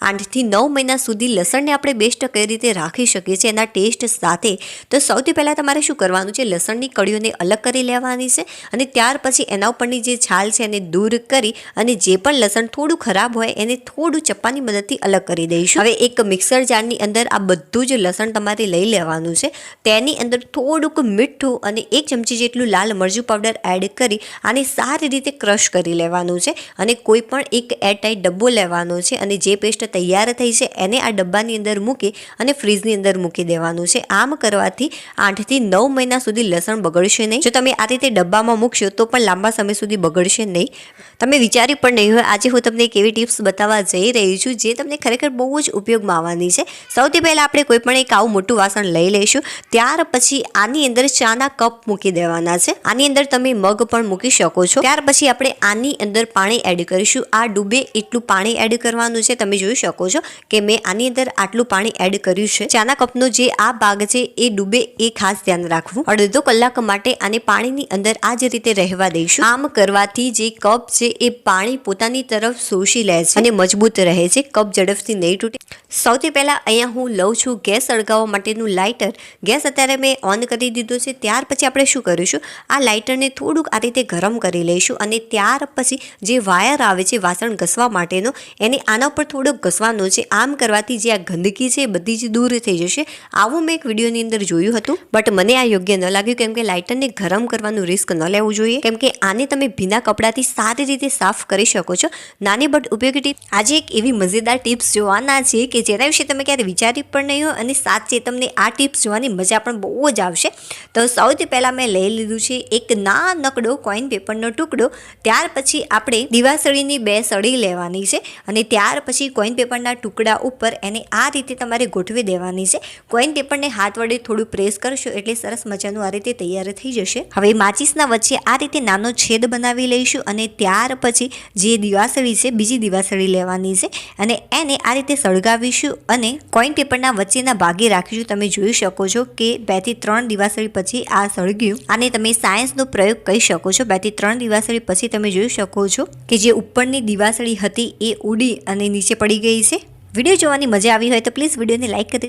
આઠથી નવ મહિના સુધી લસણને આપણે બેસ્ટ કઈ રીતે રાખી શકીએ છીએ એના ટેસ્ટ સાથે. તો સૌથી પહેલાં તમારે શું કરવાનું છે? લસણની કળીઓને અલગ કરી લેવાની છે અને ત્યાર પછી એના ઉપરની જે છાલ છે એને દૂર કરી અને જે પણ લસણ થોડું ખરાબ હોય એને થોડું ચપ્પાની મદદથી અલગ કરી દઈશું. હવે એક મિક્સર જારની અંદર આ બધું જ લસણ તમારે લઈ લેવાનું છે. તેની અંદર થોડુંક મીઠું અને એક ચમચી જેટલું લાલ મરચું પાવડર એડ કરી આને સારી રીતે ક્રશ કરી લેવાનું છે અને કોઈ પણ એક એરટાઈટ ડબ્બો લેવાનો છે અને જે પેસ્ટ તૈયાર થઈ છે, એને આ ડબ્બાની અંદર મૂકી અને ફ્રીજની અંદર મૂકી દેવાનું છે. આમ કરવાથી આઠથી નવ મહિના સુધી લસણ બગડશે નહીં. જો તમે આ રીતે ડબ્બામાં મૂકશો, તો પણ લાંબા સમય સુધી બગડશે નહીં. તમે વિચાર્યું પણ નહીં હોય, આજે હું તમને એક એવી ટિપ્સ બતાવવા જઈ રહી છું, જે તમને ખરેખર બહુ જ ઉપયોગમાં આવવાની છે. સૌથી પહેલાં આપણે કોઈ પણ એક આવું મોટું વાસણ લઈ લઈશું. ત્યાર પછી આની અંદર ચાના કપ મૂકી દેવાના છે. આની અંદર તમે મગ પણ મૂકી શકો છો. ત્યાર પછી આપણે આની અંદર પાણી એડ કરીશું. આ ડૂબે એટલું પાણી એડ કરવાનું છે. તમે જોઈ શકો છો કે મેં આની અંદર આટલું પાણી એડ કર્યું છે. ચાના કપનો જે આ ભાગ છે એ ડૂબે એ ખાસ ધ્યાન રાખવું. અડધો કલાક માટે આને પાણીની અંદર આ જ રીતે રહેવા દઈશું. આમ કરવાથી જે કપ છે એ પાણી પોતાની તરફ શોષી લે છે અને મજબૂત રહે છે. કપ ઝડપથી નહીં તૂટે. સૌથી પહેલાં અહીંયા હું લઉં છું ગેસ સળગાવવા માટેનું લાઇટર. ગેસ અત્યારે મેં ઓન કરી દીધું છે. ત્યાર પછી આપણે શું કરીશું? આ લાઇટરને થોડુંક આ રીતે ગરમ કરી લઈશું અને ત્યાર પછી જે વાયર આવે છે વાસણ ઘસવા માટેનો, એને આના પર થોડોક ઘસવાનો છે. આમ કરવાથી જે આ ગંદકી છે બધી જ દૂર થઈ જશે. આવું મેં એક વિડીયોની અંદર જોયું હતું, બટ મને આ યોગ્ય ન લાગ્યું કેમ કે લાઇટરને ગરમ કરવાનું રિસ્ક ન લેવું જોઈએ. કેમ કે આને તમે ભીના કપડાથી સારી રીતે સાફ કરી શકો છો. નાની બટ ઉપયોગી આજે એક એવી મજેદાર ટિપ્સ જોવાના છે કે જેના વિશે તમે ક્યારે વિચારી પણ નહીં હોય અને સાચે તમને આ ટિપ્સ જોવાની મજા પણ બહુ જ આવશે. તો સૌથી પહેલાં મેં લઈ લીધું છે એક નાનકડો કોઈન પેપરનો ટુકડો. ત્યાર પછી આપણે દિવાસળીની બે સળી લેવાની છે અને ત્યાર પછી કોઈન પેપરના ટુકડા ઉપર એને આ રીતે તમારે ગોઠવી દેવાની છે. કોઈન પેપરને હાથ વડે થોડું પ્રેસ કરશો એટલે સરસ મજાનું આ રીતે તૈયાર થઈ જશે. હવે માચીસના વચ્ચે આ રીતે નાનો છેદ બનાવી લઈશું અને ત્યાર પછી જે દિવાસળી છે, બીજી દિવાસળી લેવાની છે અને એને આ રીતે સળગાવીશું અને કોઈન પેપરના વચ્ચેના ભાગે રાખીશું. તમે જોઈ શકો છો કે બેથી ત્રણ દિવાસળી પછી આ સળગ્યું આને તમે સાયન્સનો પ્રયોગ કહી શકો છો. બેથી ત્રણ દિવાસળી પછી તમે જોઈ શકો છો કે જે ઉપરની દિવાસળી હતી એ ઉડી અને નીચે પડી ગઈ છે. વીડિયો જોવાની મજા આવી હોય તો પ્લીઝ વિડીયોને લાઇક કરી